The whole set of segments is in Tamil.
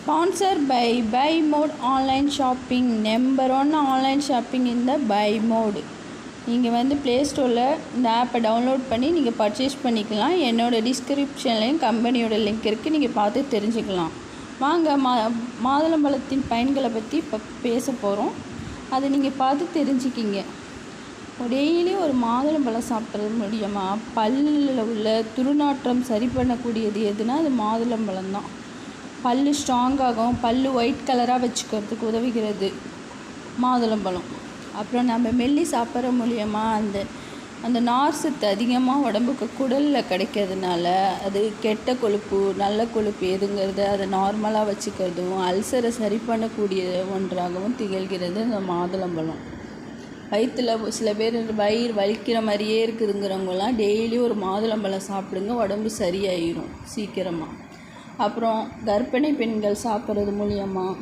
Sponsor by by mode online shopping number one online shopping இந்த பை மோடு நீங்கள் வந்து ப்ளே ஸ்டோரில் இந்த ஆப்பை டவுன்லோட் பண்ணி நீங்கள் பர்ச்சேஸ் பண்ணிக்கலாம். என்னோடய டிஸ்கிரிப்ஷன்லேயும் கம்பெனியோட லிங்க் இருக்குது நீங்கள் பார்த்து தெரிஞ்சுக்கலாம். வாங்க மா மாதுளம்பழத்தின் பயன்களை பற்றி இப்போ பேச போகிறோம் அதை நீங்கள் பார்த்து தெரிஞ்சுக்கிங்க. டெய்லி ஒரு மாதுளம்பழம் சாப்பிட்றது மூலியமாக பல்லில் உள்ள துர்நாற்றம் சரி பண்ணக்கூடியது எதுனா அது மாதுளம்பழம் தான். பல் ஸ்ட்ராங்காகவும் பல் ஒயிட் கலராக வச்சுக்கிறதுக்கு உதவுகிறது. மாதுளம்பழம். அப்புறம் நம்ம மெல்லி சாப்பிட்ற மூலியமாக அந்த அந்த நார் சத்து அதிகமாக உடம்புக்கு குடலில் கிடைக்கிறதுனால அது கெட்ட கொழுப்பு நல்ல கொழுப்பு எதுங்கிறது அதை நார்மலாக வச்சுக்கிறதும் அல்சரை சரி பண்ணக்கூடிய ஒன்றாகவும் திகழ்கிறது அந்த மாதுளம்பழம். வயிற்றில் சில பேர் வயிறு வலிக்கிற மாதிரியே இருக்குதுங்கிறவங்கலாம் டெய்லி ஒரு மாதுளம்பழம் சாப்பிடுங்க உடம்பு சரியாயிரும் சீக்கிரமாக அப்புறம் கர்ப்பிணி பெண்கள் சாப்பிட்றது மூலியமாக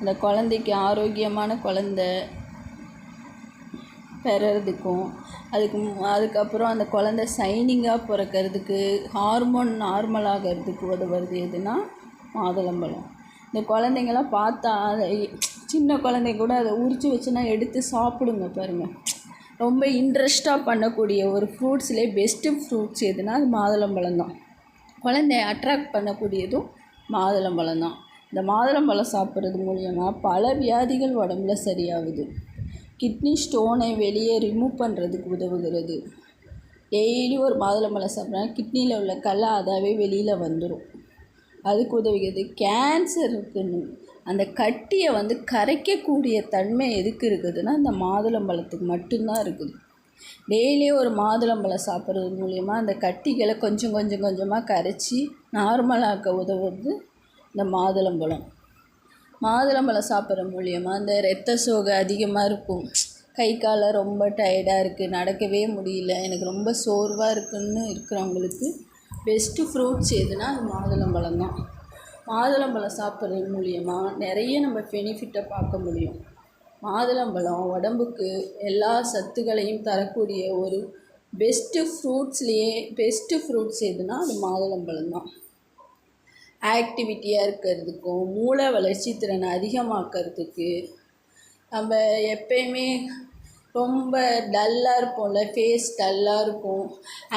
அந்த குழந்தைக்கு ஆரோக்கியமான குழந்த பெறறதுக்கும் அதுக்கு அதுக்கப்புறம் அந்த குழந்த சைனிங்காக பிறக்கறதுக்கு ஹார்மோன் நார்மலாகிறதுக்கு உதவுறது எதுனா மாதுளம்பழம். இந்த குழந்தைங்களாம் பார்த்தா அதை சின்ன குழந்தைங்க கூட அதை உரித்து வச்சுனா எடுத்து சாப்பிடுங்க பாருங்கள் ரொம்ப இன்ட்ரெஸ்ட்டாக பண்ணக்கூடிய ஒரு ஃப்ரூட்ஸ்லேயே பெஸ்ட்டு ஃப்ரூட்ஸ் எதுனா அது மாதுளம்பழம் தான். குழந்தைய அட்ராக்ட் பண்ணக்கூடியதும் மாதுளம்பழம் தான். இந்த மாதுளம்பழம் சாப்பிட்றது மூலியமாக பல வியாதிகள் உடம்புல சரியாகுது. கிட்னி ஸ்டோனை வெளியே ரிமூவ் பண்ணுறதுக்கு உதவுகிறது. டெய்லி ஒரு மாதுளம்பழம் சாப்பிட்றா கிட்னியில் உள்ள கல் அதாவே வெளியில் வந்துடும் அதுக்கு உதவுகிறது கேன்சர் இருக்குன்னு. அந்த கட்டியை வந்து கரைக்கக்கூடிய தன்மை எதுக்கு இருக்குதுன்னா அந்த மாதுளம்பழத்துக்கு மட்டும்தான் இருக்குது. டெய்லியும் ஒரு மாதுளம்பழம் சாப்பிட்றது மூலிமா அந்த கட்டிகளை கொஞ்சம் கொஞ்சம் கொஞ்சமாக கரைச்சி நார்மலாக்க உதவுறது இந்த மாதுளம்பழம். மாதுளம்பழம் சாப்பிட்ற மூலியமா அந்த ரத்த சோகை அதிகமாக இருக்கும். கை காலை ரொம்ப டயர்டாக இருக்குது நடக்கவே முடியல. எனக்கு ரொம்ப சோர்வாக இருக்குன்னு இருக்கிறவங்களுக்கு பெஸ்ட்டு ஃப்ரூட்ஸ் எதுனா அது மாதுளம்பழம் தான். மாதுளம்பழம் சாப்பிட்றது மூலியமாக நிறைய நம்ம பெனிஃபிட்டை பார்க்க முடியும். மாதுளம்பழம் உடம்புக்கு எல்லா சத்துக்களையும் தரக்கூடிய ஒரு பெஸ்ட்டு ஃப்ரூட்ஸ்லேயே பெஸ்ட்டு ஃப்ரூட்ஸ் எதுனா அது மாதுளம்பழம் தான். ஆக்டிவிட்டியாக இருக்கிறதுக்கும் மூளை வளர்ச்சி திறனை அதிகமாக்கிறதுக்கு நம்ம எப்பயுமே ரொம்ப டல்லாக இருப்போம்ல ஃபேஸ் டல்லாக இருக்கும்.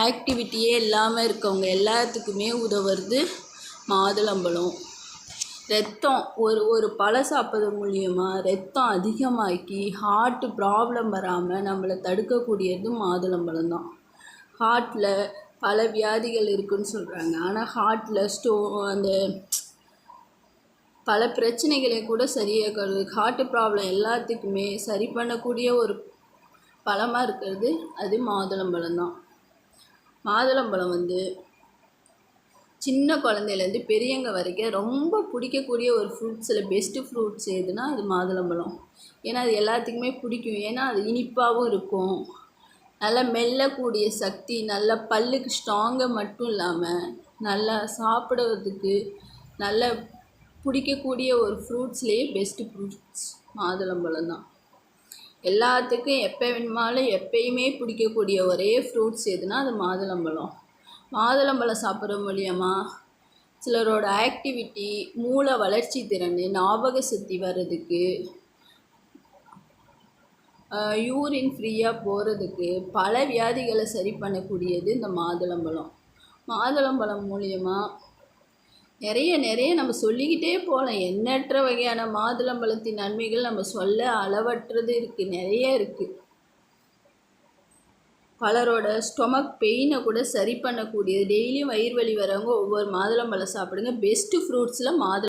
ஆக்டிவிட்டியே இல்லாமல் இருக்கவங்க எல்லாத்துக்குமே உதவுறது மாதுளம்பழம். ரத்தம் ஒரு ஒரு பழம் சாப்பிட்றது மூலியமா ரத்தம் அதிகமாக்கி ஹார்ட்டு ப்ராப்ளம் வராமல் நம்மளை தடுக்கக்கூடியது மாதுளம்பழம் தான் ஹார்ட்டில் பல வியாதிகள் இருக்குன்னு சொல்கிறாங்க ஆனால் ஹார்ட்டில் ஸ்டோ அந்த பல பிரச்சனைகளை கூட சரியாக்கிறது ஹார்ட்டு ப்ராப்ளம் எல்லாத்துக்குமே சரி பண்ணக்கூடிய ஒரு பழமாக இருக்கிறது அது மாதுளம்பழம் தான் மாதுளம்பழம் வந்து சின்ன குழந்தையிலேருந்து பெரியவங்க வரைக்கும் ரொம்ப பிடிக்கக்கூடிய ஒரு ஃப்ரூட்ஸில் பெஸ்ட்டு ஃப்ரூட்ஸ் எதுனா அது மாதுளம்பழம். ஏன்னா அது எல்லாத்துக்குமே பிடிக்கும். ஏன்னா அது இனிப்பாகவும் இருக்கும். நல்லா மெல்லக்கூடிய சக்தி நல்லா பல்லுக்கு ஸ்ட்ராங்காக மட்டும் இல்லாமல் நல்லா சாப்பிடுறதுக்கு நல்ல பிடிக்கக்கூடிய ஒரு ஃப்ரூட்ஸ்லேயே பெஸ்ட்டு ஃப்ரூட்ஸ் மாதுளம்பழம் தான். எல்லாத்துக்கும் எப்போ வேணுமாலும் எப்பயுமே பிடிக்கக்கூடிய ஒரே ஃப்ரூட்ஸ் எதுனா அது மாதுளம்பழம். மாதுளம்பழம் சாப்பிட்ற மூலியமா சிலரோட ஆக்டிவிட்டி மூளை வளர்ச்சி திறன் ஞாபக சக்தி வர்றதுக்கு யூரின் ஃப்ரீயாக போகிறதுக்கு பல வியாதிகளை சரி பண்ணக்கூடியது இந்த மாதுளம்பழம். மாதுளம்பழம் மூலியமா நிறைய நிறைய நம்ம சொல்லிக்கிட்டே போகலாம். எண்ணற்ற வகையான மாதுளம்பழத்தின் நன்மைகள் நம்ம சொல்ல அளவற்றது இருக்குது நிறைய இருக்குது பலரோட ஸ்டொமக் பெயினை கூட சரி பண்ணக்கூடியது. டெய்லியும் வயிறு வலி வரவங்க ஒவ்வொரு மாதுளம்பழம் சாப்பிடுங்க. பெஸ்ட்டு ஃப்ரூட்ஸில் மாதுளை